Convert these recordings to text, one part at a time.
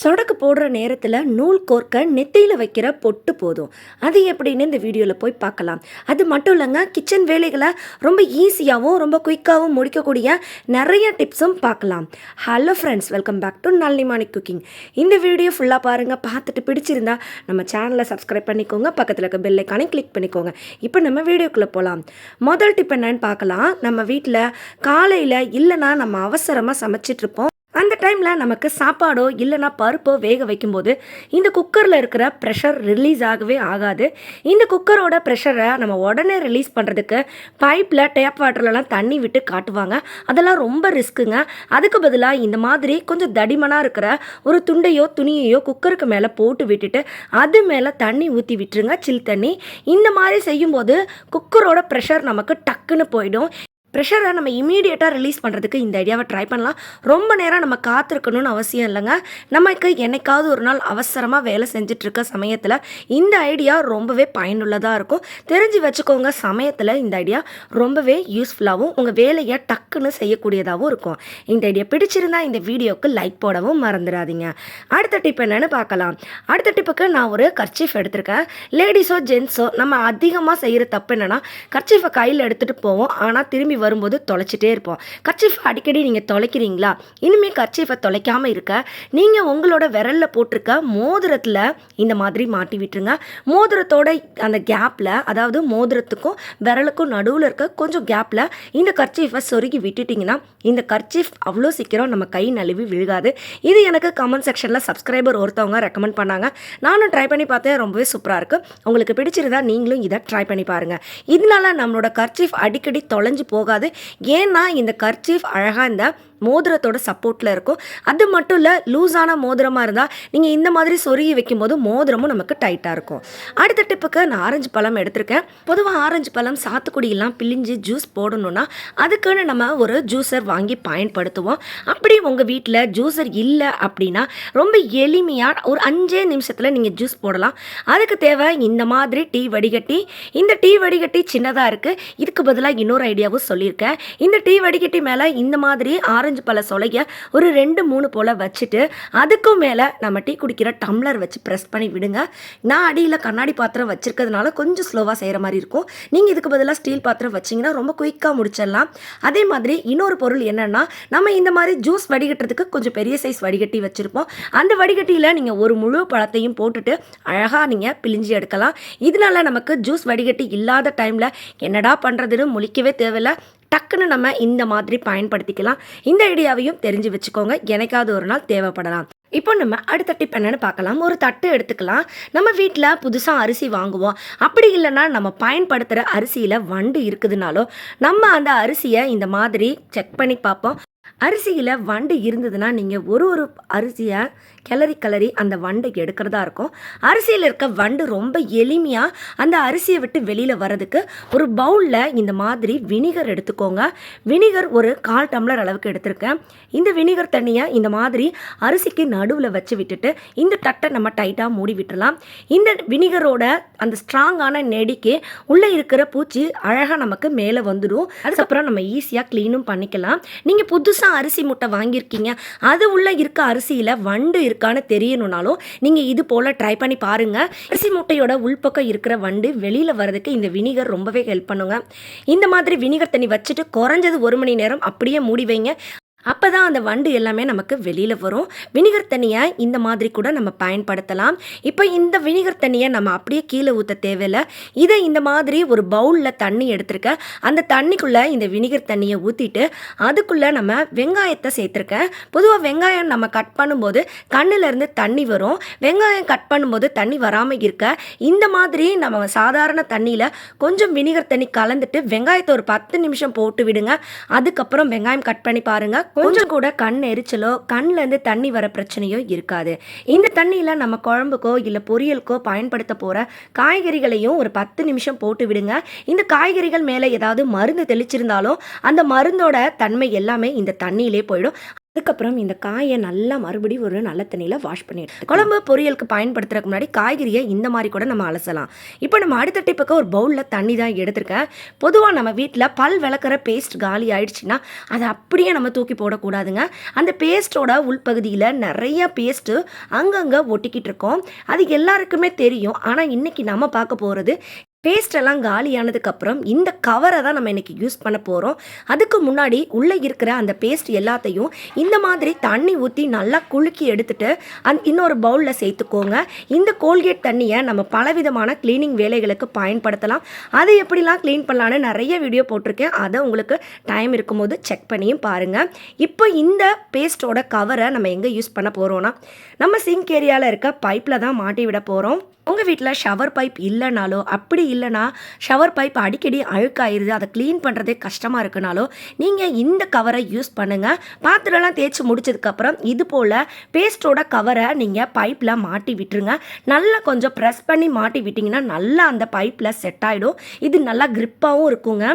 சொடக்கு போடுற நேரத்தில் நூல் கோர்க்க நெத்தியில் வைக்கிற பொட்டு போதும். அது எப்படின்னு இந்த வீடியோவில் போய் பார்க்கலாம். அது மட்டும் இல்லைங்க கிச்சன் வேலைகளை ரொம்ப ஈஸியாகவும் ரொம்ப குயிக்காகவும் முடிக்கக்கூடிய நிறைய டிப்ஸும் பார்க்கலாம். Hello friends welcome back to Nallimani cooking இந்த வீடியோ ஃபுல்லாக பாருங்கள் பார்த்துட்டு பிடிச்சிருந்தா நம்ம சேனலை சப்ஸ்கிரைப் பண்ணிக்கோங்க பக்கத்தில் இருக்க பெல்லைக்கானே கிளிக் பண்ணிக்கோங்க. இப்போ நம்ம வீடியோக்குள்ளே போகலாம் முதல் டிப் என்னன்னு பார்க்கலாம். நம்ம வீட்டில் காலையில் இல்லைன்னா நம்ம அவசரமாக சமைச்சிட்டு இருப்போம். அந்த டைமில் நமக்கு சாப்பாடோ இல்லைன்னா பருப்போ வேக வைக்கும்போது இந்த குக்கரில் இருக்கிற ப்ரெஷர் ரிலீஸ் ஆகவே ஆகாது. இந்த குக்கரோட ப்ரெஷரை நம்ம உடனே ரிலீஸ் பண்ணுறதுக்கு பைப்பில் டேப் வாட்டர்லலாம் தண்ணி விட்டு காட்டுவாங்க. அதெல்லாம் ரொம்ப ரிஸ்க்குங்க அதுக்கு பதிலாக இந்த மாதிரி கொஞ்சம் தடிமனாக இருக்கிற ஒரு துண்டையோ துணியையோ குக்கருக்கு மேலே போட்டு விட்டுட்டு அது மேலே தண்ணி ஊற்றி விட்டுருங்க. சில் தண்ணி. இந்த மாதிரி செய்யும்போது குக்கரோட ப்ரெஷர் நமக்கு டக்குன்னு போயிடும். ப்ரெஷரை நம்ம இமீடியட்டாக ரிலீஸ் பண்ணுறதுக்கு இந்த ஐடியாவை ட்ரை பண்ணலாம். ரொம்ப நேரம் நம்ம காத்திருக்கணும்னு அவசியம் இல்லைங்க. நமக்கு என்னைக்காவது ஒரு நாள் அவசரமாக வேலை செஞ்சுட்டு இருக்க சமயத்தில் இந்த ஐடியா ரொம்பவே பயனுள்ளதாக இருக்கும். தெரிஞ்சு வச்சுக்கோங்க சமயத்தில் இந்த ஐடியா ரொம்பவே யூஸ்ஃபுல்லாகவும் உங்கள் வேலையை டக்குன்னு செய்யக்கூடியதாகவும் இருக்கும். இந்த ஐடியா பிடிச்சிருந்தா இந்த வீடியோவுக்கு லைக் போடவும் மறந்துடாதீங்க. அடுத்த டிப் என்னென்னு பார்க்கலாம். அடுத்த டிப்புக்கு நான் ஒரு கர்ச்சீஃப் எடுத்திருக்கேன். லேடிஸோ ஜென்ஸோ நம்ம அதிகமாக செய்கிற தப்பு என்னென்னா கர்ச்சீஃபை கையில் எடுத்துகிட்டு போவோம். ஆனால் திரும்பி வரும்போது தொலைச்சிட்டே இருப்போம். கர்ச்சீஃப் அடிக்கடி நீங்கள் தொலைக்கிறீங்களா? இனிமேல் கர்ச்சீஃபை தொலைக்காமல் இருக்க. நீங்கள் உங்களோட விரலில் போட்டிருக்க மோதிரத்தில் இந்த மாதிரி மாட்டி விட்டுருங்க. மோதிரத்தோட அந்த கேப்பில் அதாவது மோதிரத்துக்கும் விரலுக்கும் நடுவில் இருக்க கொஞ்சம் கேப்பில் இந்த கர்ச்சீஃபை சொருகி விட்டுட்டிங்கன்னா இந்த கர்ச்சீஃப் அவ்வளோ சீக்கிரம் நம்ம கை நழுவி விழுகாது. இது எனக்கு கமெண்ட் செக்ஷனில் சப்ஸ்கிரைபர் ஒருத்தவங்க ரெக்கமெண்ட் பண்ணாங்க. நானும் ட்ரை பண்ணி பார்த்தேன். ரொம்பவே சூப்பராக இருக்குது உங்களுக்கு பிடிச்சிருந்தா நீங்களும் இதை ட்ரை பண்ணி பாருங்கள் இதனால நம்மளோட கர்ச்சீஃப் அடிக்கடி தொலைஞ்சு போக போகாது. ஏன்னா இந்த கர்ச்சீஃப் அழகாக இந்த மோதிரத்தோட சப்போர்ட்டில் இருக்கும். அது மட்டும் இல்லை லூஸான மோதிரமாக இருந்தால் நீங்கள் இந்த மாதிரி சொருகி வைக்கும்போது மோதிரமும் நமக்கு டைட்டாக இருக்கும். அடுத்த டிப்புக்கு நான் ஆரஞ்சு பழம் எடுத்திருக்கேன். பொதுவாக ஆரஞ்சு பழம் சாத்துக்குடியெல்லாம் பிழிஞ்சு ஜூஸ் போடணும்னா அதுக்குன்னு நம்ம ஒரு ஜூஸர் வாங்கி பயன்படுத்துவோம். அப்படி உங்கள் வீட்டில் ஜூஸர் இல்லை அப்படின்னா ரொம்ப எளிமையாக ஒரு அஞ்சே நிமிஷத்தில் நீங்கள் ஜூஸ் போடலாம். அதுக்கு தேவை இந்த மாதிரி டீ வடிகட்டி. இந்த டீ வடிகட்டி சின்னதாக இருக்குது இதுக்கு பதிலாக இன்னொரு ஐடியாவும் சொல்லியிருக்கேன். இந்த டீ வடிகட்டி மேலே இந்த மாதிரி ஆரஞ்சு பழ சொலைய ஒரு ரெண்டு மூணு போல் வச்சுட்டு அதுக்கும் மேலே நம்ம டீ குடிக்கிற டம்ளர் வச்சு ப்ரெஸ் பண்ணி விடுங்க. நான் அடியில் கண்ணாடி பாத்திரம் வச்சுருக்கிறதுனால கொஞ்சம் ஸ்லோவாக செய்கிற மாதிரி இருக்கும். நீங்கள் இதுக்கு பதிலாக ஸ்டீல் பாத்திரம் வச்சிங்கன்னா ரொம்ப குயிக்காக முடிச்சிடலாம். அதே மாதிரி இன்னொரு பொருள் என்னென்னா நம்ம இந்த மாதிரி ஜூஸ் வடிகட்டுறதுக்கு கொஞ்சம் பெரிய சைஸ் வடிகட்டி வச்சுருப்போம். அந்த வடிகட்டியில் நீங்கள் ஒரு முழு பழத்தையும் போட்டுட்டு அழகாக நீங்கள் பிழிஞ்சு எடுக்கலாம். இதனால நமக்கு ஜூஸ் வடிகட்டி இல்லாத டைமில் என்னடா பண்ணுறதுன்னு முழிக்கவே தேவையில்ல. டக்குன்னு நம்ம இந்த மாதிரி பயன்படுத்திக்கலாம். இந்த ஐடியாவையும் தெரிஞ்சு வச்சுக்கோங்க. எனக்காவது ஒரு நாள் தேவைப்படலாம். இப்போ நம்ம அடுத்த டிப் என்னன்னு பார்க்கலாம். ஒரு தட்டு எடுத்துக்கலாம். நம்ம வீட்டில் புதுசாக அரிசி வாங்குவோம். அப்படி இல்லைன்னா நம்ம பயன்படுத்துகிற அரிசியில் வண்டு இருக்குதுனாலோ நம்ம அந்த அரிசியை இந்த மாதிரி செக் பண்ணி பார்ப்போம். அரிசியில் வண்டு இருந்ததுன்னா நீங்கள் ஒரு ஒரு அரிசியை கிளறி கிளறி அந்த வண்டை எடுக்கிறதா இருக்கும். அரிசியில் இருக்க வண்டு ரொம்ப எளிமையாக அந்த அரிசியை விட்டு வெளியில் வர்றதுக்கு ஒரு பவுலில் இந்த மாதிரி வினிகர் எடுத்துக்கோங்க. வினிகர் ஒரு கால் டம்ளர் அளவுக்கு எடுத்திருக்கேன். இந்த வினிகர் தண்ணியை இந்த மாதிரி அரிசிக்கு நடுவில் வச்சு விட்டுட்டு இந்த தட்டை நம்ம டைட்டாக மூடி விட்டுடலாம் இந்த வினிகரோட அந்த ஸ்ட்ராங்கான நெடிக்கு உள்ளே இருக்கிற பூச்சி அழகாக நமக்கு மேலே வந்துடும். அதுக்கப்புறம் நம்ம ஈஸியாக க்ளீனும் பண்ணிக்கலாம். நீங்கள் புதுசாக அரிசி முட்டை வாங்கியிருக்கீங்க. அது உள்ளே இருக்க அரிசியில் வண்டு இருக்கான்னு தெரியணும்னாலும் நீங்கள் இது போல் ட்ரை பண்ணி பாருங்கள் அரிசி முட்டையோட உள்பக்கம் இருக்கிற வண்டு வெளியில் வர்றதுக்கு இந்த வினிகர் ரொம்பவே ஹெல்ப் பண்ணுங்க. இந்த மாதிரி வினிகர் தண்ணி வச்சுட்டு குறைஞ்சது ஒரு மணி நேரம் அப்படியே மூடி வைங்க. அப்போ தான் அந்த வண்டு எல்லாமே நமக்கு வெளியில் வரும். வினிகர் தண்ணியை இந்த மாதிரி கூட நம்ம பயன்படுத்தலாம். இப்போ இந்த வினிகர் தண்ணியை நம்ம அப்படியே கீழே ஊற்ற தேவையில்லை. இதை இந்த மாதிரி ஒரு பவுலில் தண்ணி எடுத்திருக்கேன் அந்த தண்ணிக்குள்ளே இந்த வினிகர் தண்ணியை ஊற்றிட்டு அதுக்குள்ளே நம்ம வெங்காயத்தை சேர்த்துருக்கேன் பொதுவாக வெங்காயம் நம்ம கட் பண்ணும்போது கண்ணிலேருந்து தண்ணி வரும். வெங்காயம் கட் பண்ணும்போது தண்ணி வராமல் இருக்க. இந்த மாதிரி நம்ம சாதாரண தண்ணியில் கொஞ்சம் வினிகர் தண்ணி கலந்துட்டு வெங்காயத்தை ஒரு பத்து நிமிஷம் போட்டு விடுங்க. அதுக்கப்புறம் வெங்காயம் கட் பண்ணி பாருங்கள் கொஞ்சம் கூட கண் எரிச்சலோ கண்லேருந்து தண்ணி வர பிரச்சனையோ இருக்காது. இந்த தண்ணியில் நம்ம குழம்புக்கோ இல்லை பொரியலுக்கோ பயன்படுத்த போகிற காய்கறிகளையும் ஒரு பத்து நிமிஷம் போட்டு விடுங்க. இந்த காய்கறிகள் மேலே ஏதாவது மருந்து தெளிச்சிருந்தாலும் அந்த மருந்தோட தன்மை எல்லாமே இந்த தண்ணியிலே போயிடும். அதுக்கப்புறம் இந்த காயை நல்லா மறுபடியும் ஒரு நல்ல தண்ணியில் வாஷ் பண்ணிட்டு குழம்பு பொரியலுக்கு பயன்படுத்துறதுக்கு முன்னாடி காய்கறியை இந்த மாதிரி கூட நம்ம அலசலாம். இப்போ நம்ம அடுத்த டிப்புக்கு ஒரு பவுலில் தண்ணி தான் எடுத்திருக்கேன். பொதுவாக நம்ம வீட்டில் பல் விளக்குற பேஸ்ட் காலி ஆயிடுச்சுன்னா அதை அப்படியே நம்ம தூக்கி போடக்கூடாதுங்க. அந்த பேஸ்ட்டோட உள்பகுதியில் நிறைய பேஸ்ட்டு அங்கங்கே ஒட்டிக்கிட்டு இருக்கோம். அது எல்லாருக்குமே தெரியும். ஆனால் இன்றைக்கி நம்ம பார்க்க போகிறது பேஸ்டெல்லாம் காலியானதுக்கப்புறம் இந்த கவரை தான் நம்ம இன்றைக்கி யூஸ் பண்ண போகிறோம் அதுக்கு முன்னாடி உள்ளே இருக்கிற அந்த பேஸ்ட் எல்லாத்தையும் இந்த மாதிரி தண்ணி ஊற்றி நல்லா குலுக்கி எடுத்துகிட்டு அந் இன்னொரு பவுலில் சேர்த்துக்கோங்க. இந்த கோல்கேட் தண்ணியை நம்ம பலவிதமான க்ளீனிங் வேலைகளுக்கு பயன்படுத்தலாம். அதை எப்படிலாம் க்ளீன் பண்ணலான்னு நிறைய வீடியோ போட்டிருக்கேன். அதை உங்களுக்கு டைம் இருக்கும்போது செக் பண்ணியும் பாருங்கள் இப்போ இந்த பேஸ்ட்டோட கவரை நம்ம எங்கே யூஸ் பண்ண போகிறோன்னா நம்ம சிங்க் ஏரியாவில் இருக்க பைப்பில் தான் மாட்டி விட போகிறோம் உங்கள் வீட்டில் ஷவர் பைப் இல்லைனாலோ அப்படி இல்லைனா ஷவர் பைப் அடிக்கடி அழுக்காயிருது அதை க்ளீன் பண்ணுறதே கஷ்டமாக இருக்குனாலோ நீங்கள் இந்த கவரை யூஸ் பண்ணுங்கள் பாத்திரம்லாம் தேய்ச்சி முடிச்சதுக்கப்புறம் இது போல் பேஸ்ட்டோட கவரை நீங்கள் பைப்பில் மாட்டி விட்டுருங்க. நல்லா கொஞ்சம் ப்ரெஸ் பண்ணி மாட்டி விட்டிங்கன்னா நல்லா அந்த பைப்பில் செட் ஆகிடும் இது நல்லா க்ரிப்பாகவும் இருக்குங்க.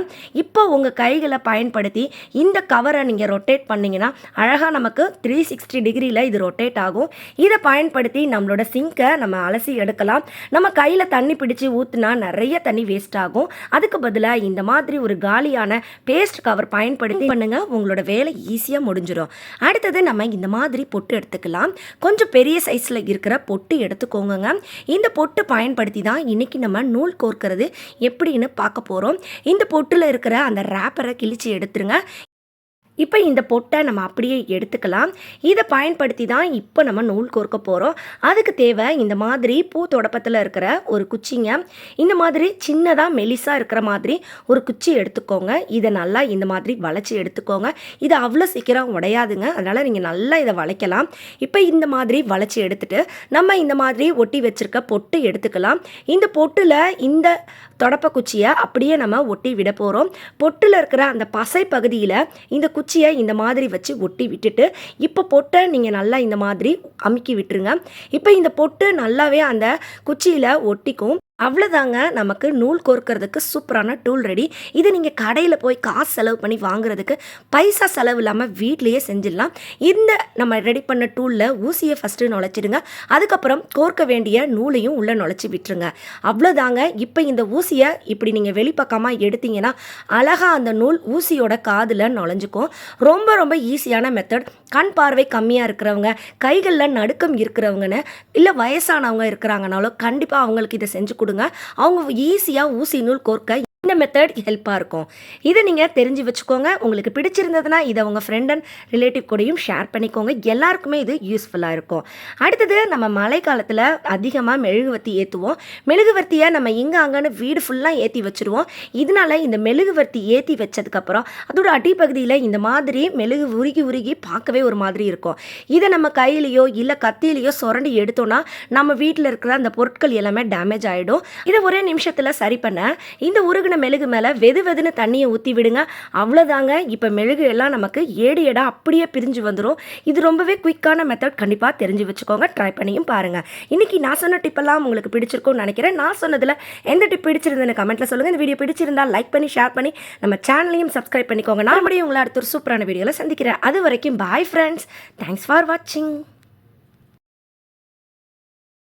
இப்போ உங்கள் கைகளை பயன்படுத்தி இந்த கவரை நீங்கள் ரொட்டேட் பண்ணிங்கன்னா அழகாக நமக்கு த்ரீ சிக்ஸ்டி டிகிரியில் இது ரொட்டேட் ஆகும். இதை பயன்படுத்தி நம்மளோட சிங்கை நம்ம அலசி எடுக்கலாம். நம்ம கையில் தண்ணி பிடிச்சி ஊற்றுனா நிறைய தண்ணி வேஸ்ட் ஆகும். அதுக்கு பதிலாக இந்த மாதிரி ஒரு காலியான பேஸ்ட் கவர் பயன்படுத்தி பண்ணுங்கள் உங்களோட வேலை ஈஸியாக முடிஞ்சிடும் அடுத்தது நம்ம இந்த மாதிரி பொட்டு எடுத்துக்கலாம். கொஞ்சம் பெரிய சைஸில் இருக்கிற பொட்டு எடுத்துக்கோங்க இந்த பொட்டு பயன்படுத்தி தான் இன்றைக்கி நம்ம நூல் கோர்க்கிறது எப்படின்னு பார்க்க போகிறோம் இந்த பொட்டில் இருக்கிற அந்த ரேப்பரை கிழிச்சு எடுத்துருங்க. இப்போ இந்த பொட்டை நம்ம அப்படியே எடுத்துக்கலாம். இதை பயன்படுத்தி தான் இப்போ நம்ம நூல் கோர்க்க போகிறோம் அதுக்கு தேவை இந்த மாதிரி பூ தொடப்பத்தில் இருக்கிற ஒரு குச்சிங்க. இந்த மாதிரி சின்னதாக மெலிசாக இருக்கிற மாதிரி ஒரு குச்சி எடுத்துக்கோங்க. இதை நல்லா இந்த மாதிரி வளைச்சி எடுத்துக்கோங்க. இது அவ்வளோ சீக்கிரம் உடையாதுங்க. அதனால் நீங்கள் நல்லா இதை வளைக்கலாம். இப்போ இந்த மாதிரி வளைச்சி எடுத்துட்டு நம்ம இந்த மாதிரி ஒட்டி வச்சிருக்க பொட்டு எடுத்துக்கலாம். இந்த பொட்டில் இந்த தொடப்ப குச்சியை அப்படியே நம்ம ஒட்டி விட போகிறோம் பொட்டில் இருக்கிற அந்த பசை பகுதியில் இந்த குச்சியை இந்த மாதிரி வச்சு ஒட்டி விட்டுட்டு இப்போ பொட்டை நீங்கள் நல்லா இந்த மாதிரி அமுக்கி விட்டுருங்க. இப்போ இந்த பொட்டு நல்லாவே அந்த குச்சியில் ஒட்டிக்கும். அவ்வளோதாங்க நமக்கு நூல் கோர்க்கறதுக்கு சூப்பரான டூல் ரெடி இது நீங்கள் கடையில் போய் காசு செலவு பண்ணி வாங்குறதுக்கு பைசா செலவு இல்லாமல் வீட்லேயே செஞ்சிடலாம். இந்த நம்ம ரெடி பண்ண டூலில் ஊசியை ஃபஸ்ட்டு நுழைச்சிடுங்க. அதுக்கப்புறம் கோர்க்க வேண்டிய நூலையும் உள்ளே நுழைச்சி விட்டுருங்க. அவ்வளோதாங்க இப்போ இந்த ஊசியை இப்படி நீங்கள் வெளிப்பக்கமாக எடுத்தீங்கன்னா அழகாக அந்த நூல் ஊசியோட காதில் நுழைஞ்சுக்கும். ரொம்ப ரொம்ப ஈஸியான மெத்தட் கண் பார்வை கம்மியாக இருக்கிறவங்க கைகளில் நடுக்கம் இருக்கிறவங்கன்னு இல்லை வயசானவங்க இருக்கிறாங்கனாலும் கண்டிப்பாக அவங்களுக்கு இதை செஞ்சு கொடுங்க. அவங்க ஈஸியாக ஊசி நூல் கோர்க்க மெத்தட் ஹெல்ப்பாக இருக்கும். இதை நீங்கள் தெரிஞ்சு வச்சுக்கோங்க. உங்களுக்கு பிடிச்சிருந்ததுன்னா இதை உங்கள் ஃப்ரெண்ட் அண்ட் ரிலேட்டிவ் கூடயும் ஷேர் பண்ணிக்கோங்க. எல்லாருக்குமே இது யூஸ்ஃபுல்லாக இருக்கும். அடுத்தது நம்ம மழை காலத்தில் அதிகமாக மெழுகுவர்த்தி ஏற்றுவோம் மெழுகுவர்த்தியை நம்ம இங்கே அங்கன்னு வீடு ஃபுல்லாக ஏற்றி வச்சுருவோம். இதனால இந்த மெழுகுவர்த்தி ஏற்றி வச்சதுக்கப்புறம் அதோட அடிப்பகுதியில் இந்த மாதிரி மெழுகு உருகி உருகி பார்க்கவே ஒரு மாதிரி இருக்கும். இதை நம்ம கையிலையோ இல்லை கத்தியிலையோ சுரண்டி எடுத்தோன்னா நம்ம வீட்டில் இருக்கிற அந்த பொருட்கள் எல்லாமே டேமேஜ் ஆகிடும் இதை ஒரே நிமிஷத்தில் சரி பண்ண. இந்த உருகின மெழுகு மேலே வெது வெதுன்னு தண்ணியை ஊற்றி விடுங்க. அவ்வளோதாங்க இப்போ மெழுகு எல்லாம் நமக்கு ஏடு ஏடா அப்படியே பிரிஞ்சு வந்துடும் இது ரொம்பவே குயிக்கான மெத்தட் கண்டிப்பாக தெரிஞ்சு வச்சுக்கோங்க. ட்ரை பண்ணியும் பாருங்கள் இன்றைக்கி நான் சொன்ன டிப்பெல்லாம் உங்களுக்கு பிடிச்சிருக்கும்னு நினைக்கிறேன். நான் சொன்னதில் எந்த டிப் பிடிச்சிருந்தேன்னு கமெண்ட்டில் சொல்லுங்கள் இந்த வீடியோ பிடிச்சிருந்தால் லைக் பண்ணி ஷேர் பண்ணி நம்ம சேனலையும் சப்ஸ்கிரைப் பண்ணிக்கோங்க. நான் மறுபடியும் உங்களை அடுத்த ஒரு சூப்பரான வீடியோவில் சந்திக்கிறேன். அது வரைக்கும் பாய் ஃப்ரெண்ட்ஸ் தேங்க்ஸ் ஃபார் வாட்சிங்